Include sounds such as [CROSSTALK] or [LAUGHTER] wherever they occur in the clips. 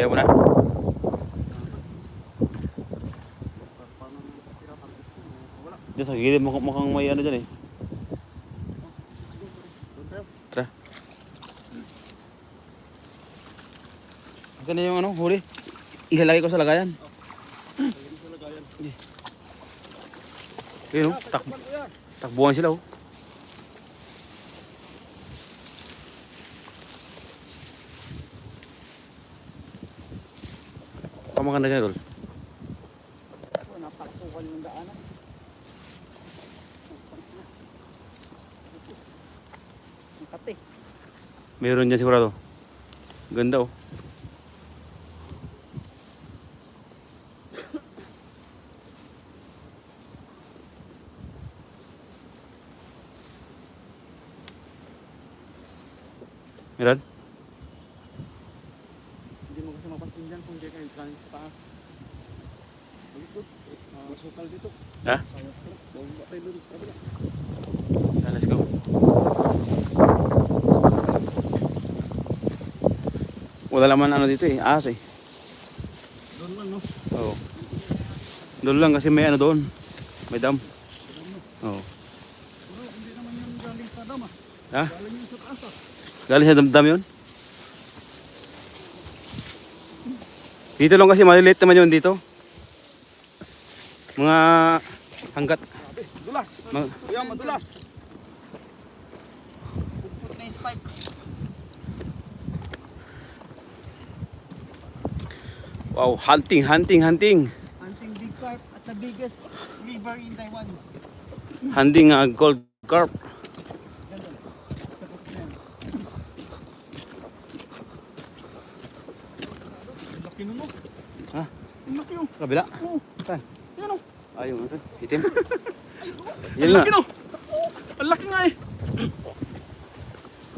Ayaw mo na? Diyan sa gilid mukhang, mukhang may ano dyan eh. Tara. Ito na yung ano, huli. Ilalagay ko sa lagayan. Ayun oh, tak takbuhan sila oh. Pamaganda dyan, Tol. Napakasukal yung daanan. Ang kate. Meron dyan sigurado. Ganda oh. Meron? Hindi mo kasi mapansin kayo galing sa taas. Dito. Ha? Bawang tayo doon sa kabila. Ah, let's go. Wala naman ano dito eh, ahas eh. Doon lang, no? Oo. Doon lang kasi may ano doon. May dam. Oo. Pero hindi naman yung galing sa dam, ah. Ha? Galing yung sa taas, ah. Galing sa dam, dam yun? Dito lang kasi maliliit naman yun dito. Mga hanggat. Dulas. Mga, Kuya, madulas. Puput na yung spike. wow, hunting, hunting, hunting. Hunting big carp at the biggest river in Taiwan. Hunting uh, gold carp. Ganda. Takot na yan. Ang laki nun, oh. Ha? Ang laki, oh. Sa kabila. Oo. Saan? Yan, oh. Ayun, ito. Itim. [LAUGHS] Ang Yan na. laki, no. Ang laki nga, eh.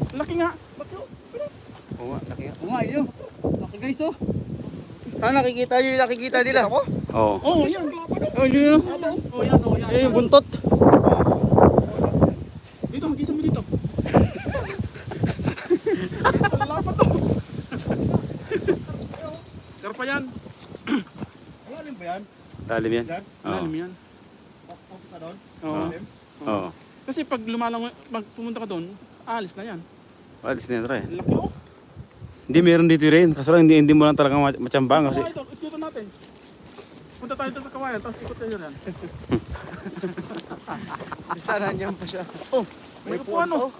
Ang laki nga. Laki, oh. Oo nga, laki nga. Oo nga, yun. Laki guys, oh. Saan nakikita yung nakikita nila? Ako? Oo. Oo, oh, yan. Oh, yun. Oh, yan, oh, yan. Yung buntot. Dito, magkisa mo dito. Wala pa to. Karpa yan. Malalim ba yan? Lalim yan. Yan? Oo. Malalim yan. Pupunta ka doon? Oo. Oo. Kasi pag lumalang, pag pumunta ka doon, alis na yan. Alis na yan. Ang laki, oh. Hindi, meron dito rin. Kaso lang, hindi, hindi mo lang talaga ma- matsambang kasi. Kasi... Ito, ikot natin. Punta tayo doon sa kawayan, tapos ikot tayo yan. Sana [LAUGHS] nandiyan pa siya. Oh, may upuan, oh.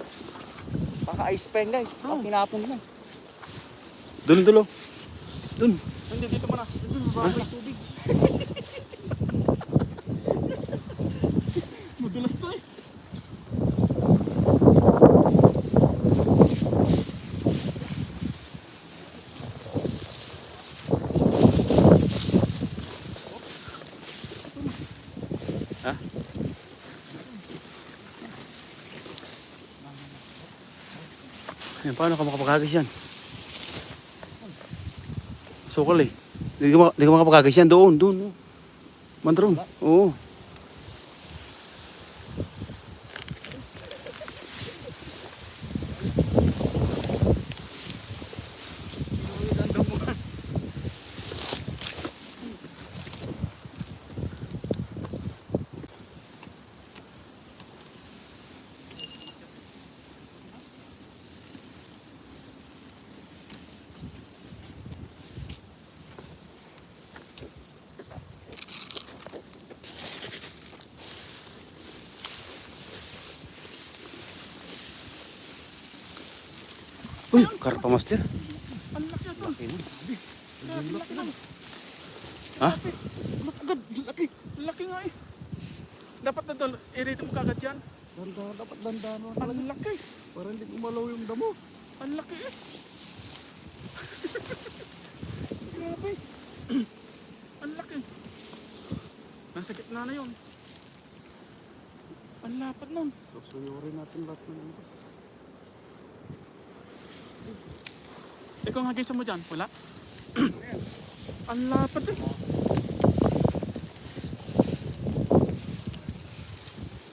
Baka ice pen guys. Oh. Pag tinapon na. Dulo, dulo. Dun. Hindi, dito muna. Dito, baba may tubig. Madulas to eh. Ayan, paano ka makapagagis yan? Sukal eh. Hindi ka, hindi ka makapagagis yan. Doon, doon. Oh. Mandron. Oo. Uy, karpa master. Ang laki ito. Laki lang. Ha? Laki agad. Laki. Laki nga eh. Dapat na doon, i-rate mo kagad yan. Danda, dapat dandan mo. Ang laki. Para hindi umalaw yung damo. Ang laki eh. [LAUGHS] Grabe. Ang laki. Nasa gitna na yun. Ang lapad nun. Susuyurin natin lahat ng ito. Ikaw nga gisa mo dyan, wala? [CLEARS THROAT] Ang lapad eh.